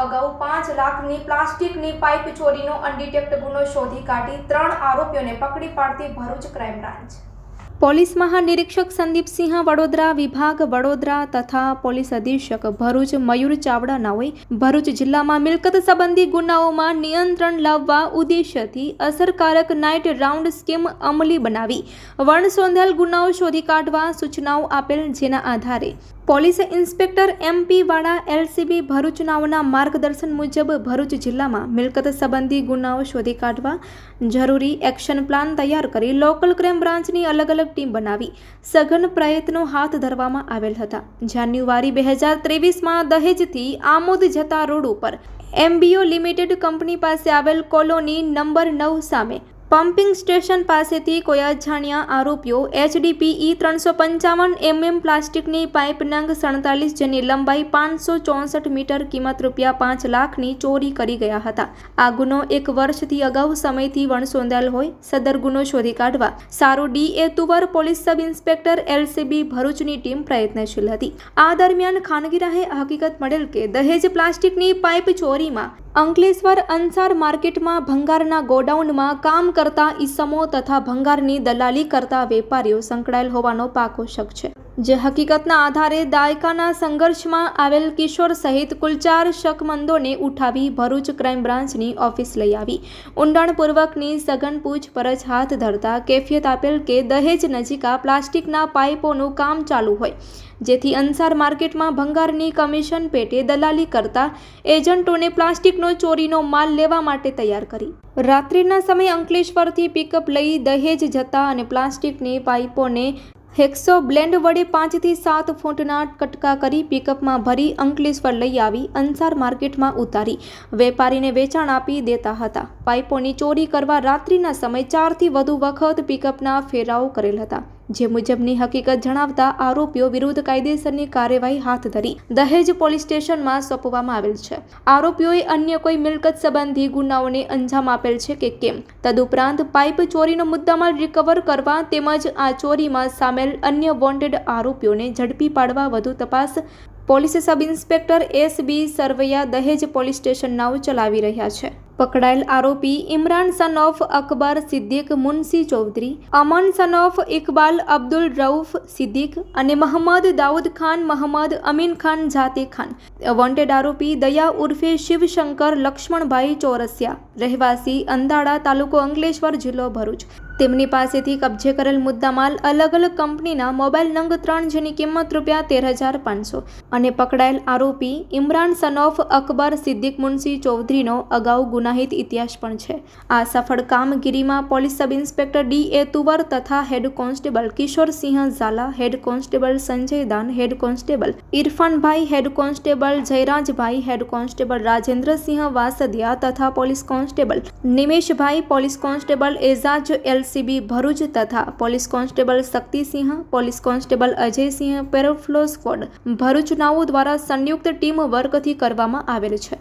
અગાઉ પાંચ લાખની પ્લાસ્ટિકની પાઇપ ચોરીનો અનડિટેક્ટ ગુનો શોધી કાઢી ત્રણ આરોપીઓને પકડી પાડતી ભરૂચ ક્રાઇમ બ્રાન્ચ. પોલીસ મહાનિરીક્ષક સંદીપસિંહ વડોદરા વિભાગ વડોદરા તથા પોલીસ અધિક્ષક ભરૂચ મયુર ચાવડા નાઓએ ભરૂચ જિલ્લામાં મિલકત સંબંધી ગુનાઓમાં નિયંત્રણ લાવવા ઉદ્દેશ્યથી અસરકારક નાઇટ રાઉન્ડ સ્કીમ અમલી બનાવી વણસોંધેલ ગુનાઓ શોધી કાઢવા સૂચનાઓ આપેલ જેના આધારે police inspector MP Vala LCB Bharuch નાઓના માર્ગદર્શન મુજબ ભરૂચ જિલ્લામાં મિલકત સંબંધી ગુનાઓ શોધી કાઢવા જરૂરી એક્શન પ્લાન તૈયાર કરી લોકલ ક્રાઇમ બ્રાન્ચની અલગ અલગ ટીમ બનાવી સઘન પ્રયત્નો હાથ ધરવામાં આવેલ હતા. જાન્યુઆરી બે હજાર ત્રેવીસમાં દહેજથી આમોદ જતા રોડ ઉપર એમબીઓ લિમિટેડ કંપની પાસે આવેલ કોલોની નંબર નવ સામે પમ્પિંગ સ્ટેશન પાસેથી કોઈ અજાણ્યા આરોપીઓ એચડીપી ઈ ત્રણસો પંચાવન એમએમ પ્લાસ્ટિકની પાઇપ નંગ સડતાલીસ જેની લંબાઈ પાંચસો ચોસઠ મીટર કિંમત રૂપિયા પાંચ લાખની ચોરી કરી ગયા હતા. આ ગુનો એક વર્ષથી અગાઉ સમયથી વણસોંધાયેલ હોય, સદર ગુનો શોધી કાઢવા. સારું D A Tuvar police sub inspector LCB ભરૂચની ટીમ પ્રયત્નશીલ હતી. આ દરમિયાન ખાનગી હકીકત મળેલ કે દહેજ પ્લાસ્ટિકની પાઇપ ચોરીમાં અંકલેશ્વર અંસાર માર્કેટમાં ભંગારના ગોડાઉનમાં કામ કરતા ઈસમો તથા ભંગારની દલાલી કરતા વેપારીઓ સંકળાયેલ હોવાનો પાકો શક છે. જે હકીકતના આધારે દાયકાના સંઘર્ષમાં આવેલ કિશોર સહિત કુલ ચાર શકમંદોને ઉઠાવી ભરૂચ ક્રાઇમ બ્રાન્ચની ઓફિસ લઈ આવી. ઊંડાણપૂર્વકની સઘન પૂછપરછ હાથ ધરતા કેફિયત આપેલ કે દહેજ નજીકા પ્લાસ્ટિકના પાઇપોનું કામ ચાલુ હોય, જેથી અંસાર માર્કેટમાં ભંગારની કમિશન પેટે દલાલી કરતા એજન્ટોને પ્લાસ્ટિકનો ચોરીનો માલ લેવા માટે તૈયાર કરી. રાત્રિના સમયે અંકલેશ્વરથી પિકઅપ લઈ દહેજ જતા અને પ્લાસ્ટિકની પાઇપોને હેક્સો બ્લેન્ડ વડે પાંચથી સાત ફૂટના કટકા કરી પિકઅપમાં ભરી અંકલેશ્વર લઈ આવી, અંસાર માર્કેટમાં ઉતારી. વેપારીને વેચાણ આપી દેતા હતા. પાઇપોની ચોરી કરવા રાત્રિના સમય ચારથી વધુ વખત પિકઅપના ફેરાઓ કરેલ હતા. જે મુજબની હકીકત જણાવતા આરોપીઓ વિરુદ્ધ કાયદેસરની કાર્યવાહી હાથ ધરી દહેજ પોલીસ સ્ટેશનમાં સોંપવામાં આવેલ છે. આરોપીઓએ અન્ય કોઈ મિલકત સંબંધી ગુનાઓને અંજામ આપેલ છે કે કેમ? તદુપરાંત પાઇપ ચોરીનો મુદ્દામાં રિકવર કરવા તેમજ આ ચોરીમાં સામેલ અન્ય વોન્ટેડ આરોપીઓને ઝડપી પાડવા વધુ તપાસ police sub inspector S B Sarvaiya Dahej police station નાવ ચલાવી રહ્યા છે. પકડાયેલ આરોપી Imran son of Akbar, Siddiq Munsi Chaudhary, Aman son of Iqbal, Abdul Rauf Siddiq અને મોહમ્મદ દાઉદ ખાન, મોહમ્મદ અમીન ખાન જાતે ખાન. વોન્ટેડ આરોપી દયા ઉર્ફે શિવશંકર લક્ષ્મણભાઈ ચોરસિયા, રહેવાસી અંધાડા તાલુકો અંકલેશ્વર જિલ્લો ભરૂચ. તેમની પાસેથી કબજે કરેલ મુદ્દામાલ અલગ અલગ કંપનીના મોબાઈલ નંગ ત્રણ જેની કિંમત રૂપિયા તેર હજાર પાંચસો અને પકડાયેલ આરોપી ઇમરાન સન ઓફ અકબર સિદ્દીક મુનસી ચૌધરીનો અગાઉ ગુનાહિત ઇતિહાસ પણ છે. આ સફળ કામગીરીમાં police sub inspector D A Tuvar તથા head constable Kishorsinh Jhala, head constable Sanjay Dan, head constable Irfanbhai, head constable Jayrajbhai, head constable Rajendrasinh Vasadiya તથા police constable Nimeshbhai, police constable Ejaz LCB Bharuch તથા police constable Shaktisinh, police constable Ajaysinh, parole furlough squad Bharuch નાઓ દ્વારા સંયુક્ત team વર્કથી કરવામાં આવેલ છે.